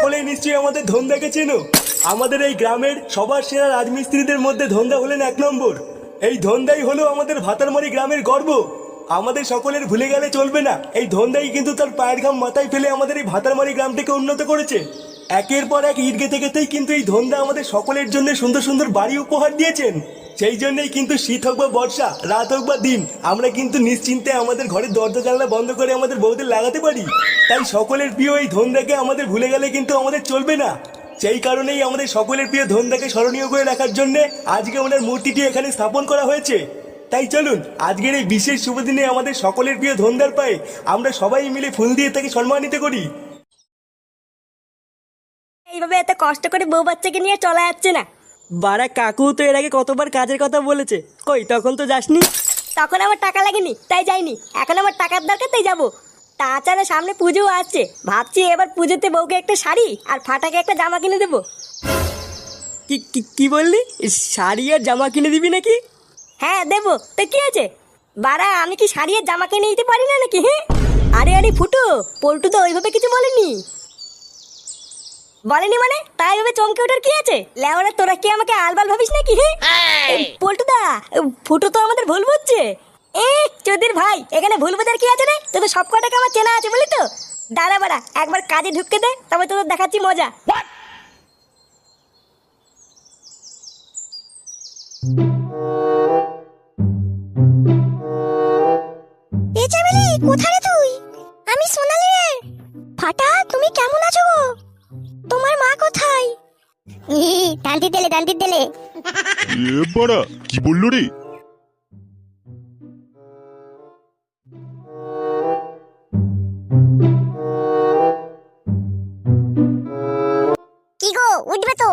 বলে নিশ্চয়ই আমাদের ধন্দাকে চেনো আমাদের এই গ্রামের সবার সেরা রাজমিস্ত্রিদের মধ্যে ধন্দা হলেন এক নম্বর। এই ধন্দাই হলো আমাদের ভাতারমারি গ্রামের গর্ব। আমাদের সকলের ভুলে গেলে চলবে না। এই ধন্দাই কিন্তু তার পায়ের ঘাম মাথায় ফেলে আমাদের এই ভাতারমারি গ্রামটাকে উন্নত করেছে। একের পর এক ইট গেতে গেতেই কিন্তু এই ধন্দা আমাদের সকলের জন্য সুন্দর সুন্দর বাড়ি উপহার দিয়েছেন। সেই জন্যই কিন্তু শীত হোক বা বর্ষা, রাত হোক বা দিন, আমরা কিন্তু নিশ্চিন্তে আমাদের ঘরের দরজা জানলা বন্ধ করে আমাদের বউদের লাগাতে পারি। তাই সকলের প্রিয় এই ধন্দাকে আমাদের ভুলে গেলে কিন্তু আমাদের চলবে না। সেই কারণেই আমাদের সকলের প্রিয় ধন্দাকে স্মরণীয় করে রাখার জন্য আজকে ওনার মূর্তিটি এখানে স্থাপন করা হয়েছে। তাই চলুন, আজকের এই বিশেষ শুভ দিনে আমাদের সকলের প্রিয় ধন্দার পায়ে আমরা সবাই মিলে ফুল দিয়ে তাকে সম্মানিত করি। এইভাবে এত কষ্ট করে বউ বাচ্চাকে নিয়ে চলা যাচ্ছে না। বাড়া কাকু তো এর আগে কতবার কাজের কথা বলেছে। কই তখন তো যাসনি? তখন আমার টাকা লাগেনি তাই যাইনি। এখন আমার টাকার দরকার তাই যাব। তাছাড়া সামনে পুজো আছে ভাবছি এবার পুজোতে বউকে একটা শাড়ি আর ফাটাকে একটা জামা কিনে দেবো। কি কি- কি বললি? শাড়ি আর জামা কিনে দিবি নাকি? হ্যাঁ দেবো। তো কি আছে? বাড়া আমি কি শাড়ি আর জামা কিনে দিতে পারি না নাকি হ্যাঁ আরে আরে ফুটো পল্টু তো ওইভাবে কিছু বলেনি। বলেনি মানে? তাই ভাবে চমকে ওঠার কি আছে? লেওরা তোরা কি আমাকে আলবাল ভাবিস নাকি? হ্যাঁ পল্টু দা ফুটো তো আমাদের ভুল বুঝছে। এ চোদির ভাই এখানে ভুল বোঝার কি আছে রে? তোদের সব কটাকে আমার চেনা আছে বলি তো? দাঁড়া বাড়া একবার কাজে ঢুকতে দে তবে তোদের দেখাচ্ছি মজা। কোথায় তুই? আমি সোনালি রে। ফাটা তুমি কেমন আছো গো? তোমার মা কোথায়? টানটি দিলে টানটি দিলে। এ বাড়া কি বলল রে? কি গো উঠবে তো।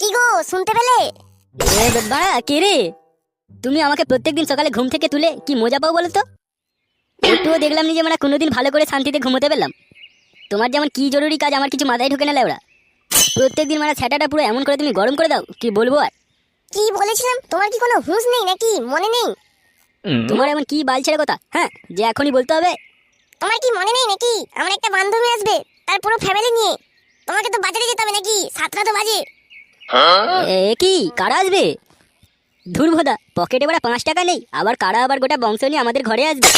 কি গো শুনতে পেলে? এ বাড়া কে রে? তুমি আমাকে প্রত্যেকদিন সকালে ঘুম থেকে তুলে কি মজা পাও বলো তো? একটুও দেখলাম নি যে মানে কোনোদিন ভালো করে শান্তিতে ঘুমোতে পেলাম। তোমার যেমন কি জরুরি কাজ আমার কিছু মাথায় ঢোকে না লেওড়া। প্রত্যেকদিন মানে ছ্যাটাটা পুরো এমন করে তুমি গরম করে দাও কি বলব আর? কি বলেছিলাম? তোমার কি কোনো হুঁশ নেই নাকি? মনে নেই? তোমার এমন কি বাল ছেড়ে কথা? হ্যাঁ যে এখনই বলতে হবে। তোমার কি মনে নেই নাকি? আমার একটা বান্ধবী আসবে তার পুরো ফ্যামিলি নিয়ে। তোমাকে তো বাজারে যেতে হবে নাকি? সাতটা তো বাজে। এ কি? কারা আসবে? ধুরভোদা পকেটে বেড়া পাঁচ টাকা নেই আবার কারা আবার গোটা বংশ নিয়ে আমাদের ঘরে আসবে?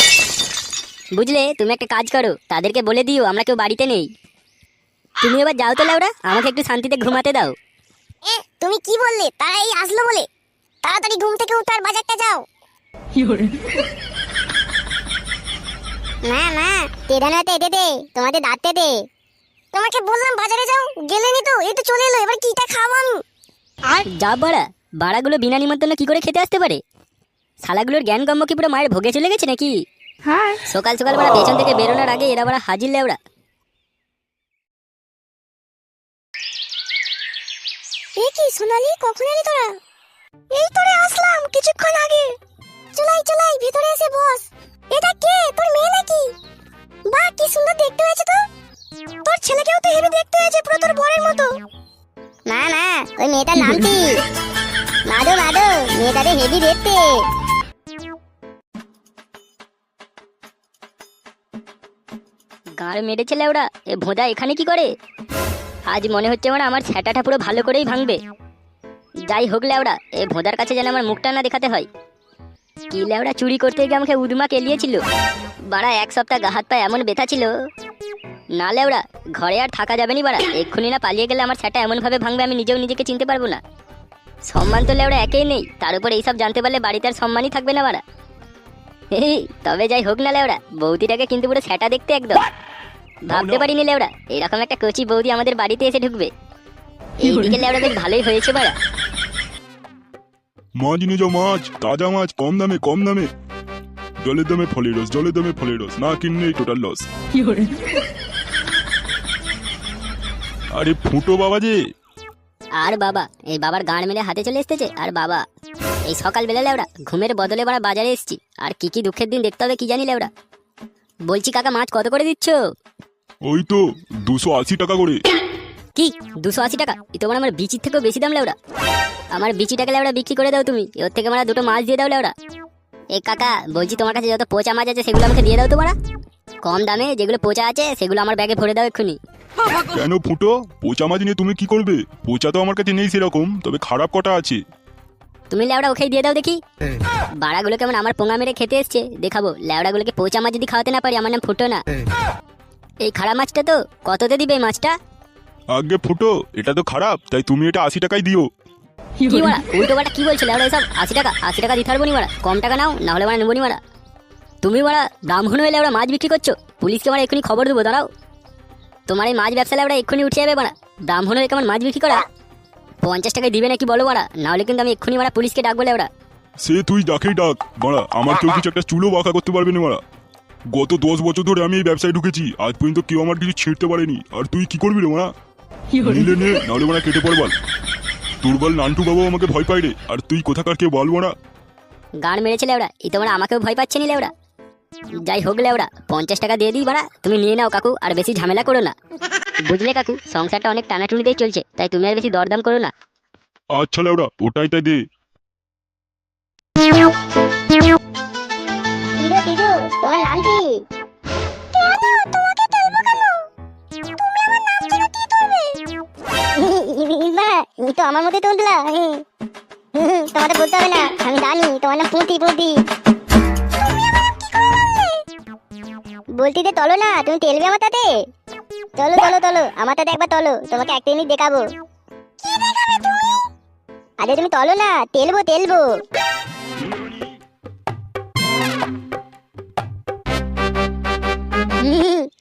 বুঝলে তুমি একটা কাজ করো তাদেরকে বলে দিও আমরা কেউ বাড়িতে নেই। তুমি এবার যাও তো লাউরা আমাকে একটু শান্তিতে ঘুমাতে দাও। এ তুমি কি বললে? তারা এই আসলো বলে। তাড়াতাড়ি ঘুম থেকে উঠার বাজারটা যাও। না না তেরা না তে দে তোমাদের দাঁতে দে। তোমাকে বললাম বাজারে যাও গেলে নি তো এই তো চলে এলো এবার কিটা খাব আমি। আর? যা বাড়া বাড়াগুলো বিনা নিমন্ত্রণে কি করে খেতে আসতে পারে? শালাগুলোর জ্ঞান গম্য কি পুরো মায়ের ভোগে চলে গেছে নাকি? সকাল সকাল বেলা পেছন থেকে বেরোনোর আগে এরা বড় হাজির লেওড়া এ কি সোনালি কখন এলি তোরা? এই তোরে আসলাম কিছুক্ষণ গাঁড় মেরেছে লেওড়া, এ ভোঁদা এখানে কি করে? আজ মনে হচ্ছে মানে আমার ছ্যাটাটা পুরো ভালো করেই ভাঙবে। যাই হোক লেওড়া, এ ভোঁদার কাছে যেন আমার মুখটা না দেখাতে হয়। কি লেওড়া চুরি করতে গিয়ে আমাকে উদমা কেলিয়েছিল বাড়া, এক সপ্তাহ গা হাত পায়ে এমন ব্যথা ছিল। না লেওড়া, ঘরে আর থাকা যাবে নি বাড়া, এক্ষুনি না পালিয়ে গেলে আমার ছ্যাটা এমন ভাবে ভাঙবে আমি নিজেও নিজেকে চিনতে পারব না। সম্মান তো লেওড়া একেই নেই, তার উপর এইসব জানতে পারলে বাড়িতে আর সম্মানই থাকবে না বাড়া। তবে যাই হোক না লেওড়া। বৌদিটাকে কিন্তু পুরো ছ্যাটা দেখতে একদম। ভাবতে পারিনি লেওড়া। এরকম একটা কচি বৌদি আমাদের বাড়িতে এসে ঢুকবে। এইদিকে লেওড়া বেশ ভালোই হয়েছে বাড়া। মাছ নিয়ে যাও মাছ। তাজা মাছ কম দামে কম দামে। জলের দামে ফলের রস জলের দামে ফলের রস। না কিনলে টোটাল লস আরে ফুটো বাবা যে। আর বাবা এই বাবার গাঁড় মেলে হাতে চলে এসেছে। আর বাবা। এই সকাল বেলা লেওড়া ঘুমের বদলে বাড়া বাজারে এসেছি। আর কি কি দুঃখের দিন দেখতে হবে কি জানি লেওড়া। বলছি কাকা মাছ কত করে দিচ্ছ? ওই তো দুশো আশি টাকা করে। কি? দুশো আশি টাকা? এ তোমার আমার বিচির থেকেও বেশি দাম লেওড়া। আমার বিচিটাকে লেওড়া বিক্রি করে দাও তুমি। ওর থেকে আমরা দুটো মাছ দিয়ে দাও লেওড়া। এ কাকা বলছি তোমার কাছে যত পচা মাছ আছে সেগুলো আমাকে দিয়ে দাও তোমরা কম দামে যেগুলো পচা আছে সেগুলো আমার ব্যাগে ভরে দাও এক্ষুনি। কেন ফুটো? পচা মাছ নিয়ে তুমি কি করবে? পচা তো আমার কাছে নেই সেরকম তবে খারাপ কটা আছে। তুমি ল্যাওড়া ওখাই দিয়ে দাও দেখি। বাড়াগুলো কেমন আমার পোঙা মেরে খেতে এসছে? দেখাবো। ল্যাওড়াগুলোকে পচা মাছ যদি খাওয়াতে না পারি আমার নাম ফুটো না। এই। খারাপ মাছটা তো কততে দিবে এই মাছটা? আগে ফুটো এটা তো খারাপ তাই তুমি এটা আশি টাকায় দিও। কি মারা উল্টো বাটা কি বলছো ল্যাওড়া এসব? আশি টাকা? আশি টাকা দিতে পারব নি মারা কম টাকা নাও না হলে মারা নেব নি মারা তুমি মারা ব্রাহ্মণ হয়ে ল্যাওড়া মাছ বিক্রি করছ? পুলিশকে মারা এক্ষুনি খবর দেবো দাঁড়াও। তোমার এই মাছ ব্যবসা ল্যাওড়া এক্ষুনি উঠে যাবে মারা ব্রাহ্মণ হয়ে কেমন মাছ বিক্রি করা? পঞ্চাশ টাকায় দিবে নাকি বলো মারা নাহলে কিন্তু আমি এক্ষুনি মারা পুলিশকে ডাকবো ওরা সে তুই ডাকেই ডাক মারা আমার কেউ কিছু একটা চুলো বাঁকা করতে পারবে না মারা গত দশ বছর ধরে আমি এই ব্যবসায় ঢুকেছি আজ পর্যন্ত কেউ আমার কিছু ছিঁড়তে পারেনি। আর তুই কি করবি রে মারা নিলে নে নাহলে মারা কেটে পড় বল। তোর বল নান্টু বাবু আমাকে ভয় পাই রে আর তুই কোথাকার কে বল মারা গান মেরেছে লেওড়া এই তোমরা আমাকেও ভয় পাচ্ছে নি লেওড়া। যাই হোক লেওড়া পঞ্চাশ টাকা দিয়ে দিই বাড়া তুমি নিয়ে নাও কাকু আর বেশি ঝামেলা করো না। বুঝলে কাকু সংসারটা অনেক টানাটুনিতেই চলছে তাই তুমি আর বেশি দরদাম করো না। আচ্ছা লেওড়া ওটাই তাই দে তো আমার মতো তুললা তোমাকে বলতে হবে না আমি জানি তোমার নাম পুঁতি পুঁতি। বলতি যে তলো না তুমি তেলবে আমার তাতে। চলো চলো চলো আমার তাতে একবার তলো তোমাকে একটা জিনিস দেখাবো। আরে তুমি তলো না তেলবো তেলবো।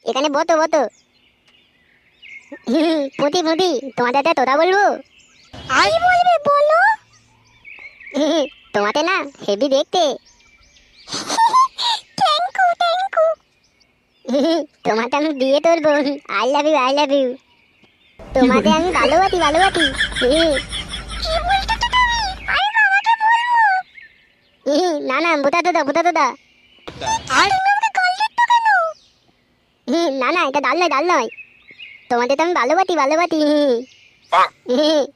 এখানে বতো বতো। পুঁতি পুঁতি তোমার দাদা তোরা বলব? আই বলবে বলো। তোমাতে না হেভি দেখতে। তোমাকে আমি বিয়ে করব। I love you I love you তোমাকে আমি ভালোবাসি ভালোবাসি। না না বোতা দাদা বোতা দাদা। না না এটা ডাল নয় ডাল নয়। তোমাদের তো আমি ভালোবাসি ভালোবাসি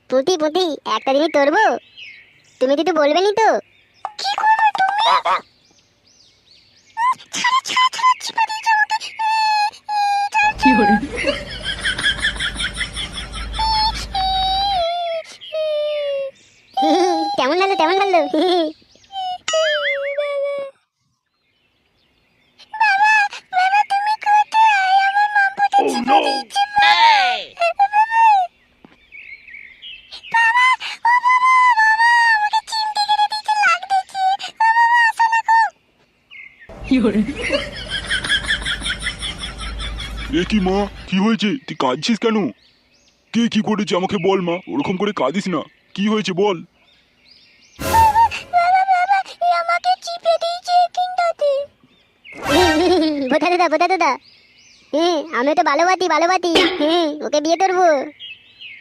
পুঁতি পুঁতি একটা জিনিস তোরবো। তুমি কিন্তু বলবে নি তো? কি করবে তুমি? কেমন লাগল কেমন লাগল? হুম। এ কি মা? কি হয়েছে? তুই কাঁদছিস কেন? কে কি করেছে আমাকে বল মা? ওরকম করে কাঁদিস না। কি হয়েছে বল? আমাকে চিপে দিয়েছে কিন্দাতে বোধা দাদা বোধা দাদা হ্যাঁ আমি তো ভালোবাসি ভালোবাসি হ্যাঁ ওকে বিয়ে করব।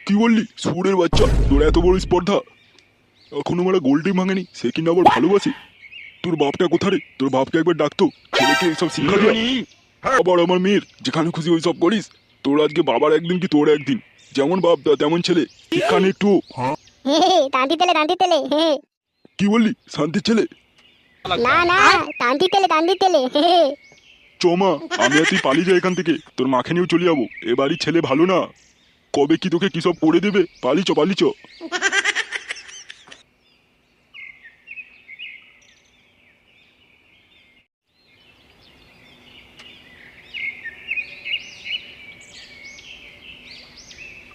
কি বললি? সুরের বাচ্চা? তোর এত বড় স্পর্ধা। এখনও মারা গোল্ডে ভাঙেনি। সে কিনা আবার ভালোবাসে। তোর বাপটা কোথারে তোর বাপকে একবার ডাকতো। ছেলেকে এইসব শিক্ষা দেওয়া আবার আমার মেয়ের। যেখানে খুশি ওই সব করিস। তোর আজকে বাবার একদিন কি তোর একদিন? যেমন বাপ দা তেমন ছেলে। নেই একটু হ্যাঁ? তান্তি তেলে তান্তি তেলে হ্যাঁ কি বললি? শান্তির ছেলে? না না তান্তি তেলে তান্তি তেলে হ্যাঁ চমা আমি আর তুই পালিয়ে যাই এখান থেকে। তোর মাখে নিয়েও চলে যাব। এ বাড়ির ছেলে ভালো না। কবে কি তোকে কি সব করে দেবে? Polish polish.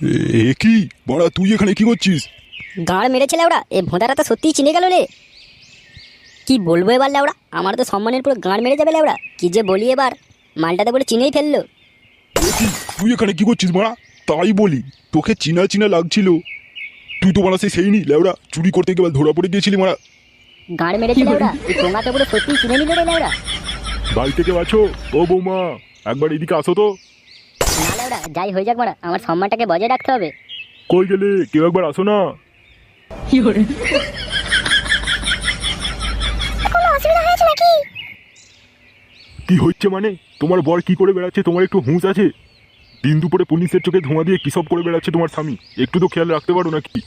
এ কি? বড়া তুই এখানে কি করছিস? গাঁড় মেরেছে লেওড়া এ ভোঁদাটা তো সত্যিই চিনে গেল রে। কি বলব এবার লেওড়া আমার তো সম্মানের পুরো গাঁড় মেরে যাবে লেওড়া কি যে বলি এবার মালটাতে বলে চিনেই ফেলল। তুই এখানে কি করছিস মারা তাই বলি তোকে চিনা চিনা লাগছিল। তুই তো মারা সে সেই নি লেওড়া চুরি করতে গিয়ে ধরা পড়ে গিয়েছিলি মারা গাঁড় মেরেছে লেওড়া এই পোঙা তো পুরো সত্যিই চিনে নিল রে লেওড়া। বাড়ি থেকে আছো ও বৌমা একবার এদিকে আসো তো। না লেওড়া যাই হয়ে যাক মারা আমার সম্মানটাকে বজায় রাখতে হবে। কই গেলে? কেউ একবার আসো না। কোনো অসুবিধা হয়েছে নাকি? কি হচ্ছে মানে? তোমার বর কি করে বেড়াচ্ছে? তোমার একটু হুঁশ আছে। দিন দুপুরে পুলিশের চোখে ধোঁয়া দিয়ে কি সব করে বেড়াচ্ছে তোমার স্বামী? একটু তো খেয়াল রাখতে পারো নাকি?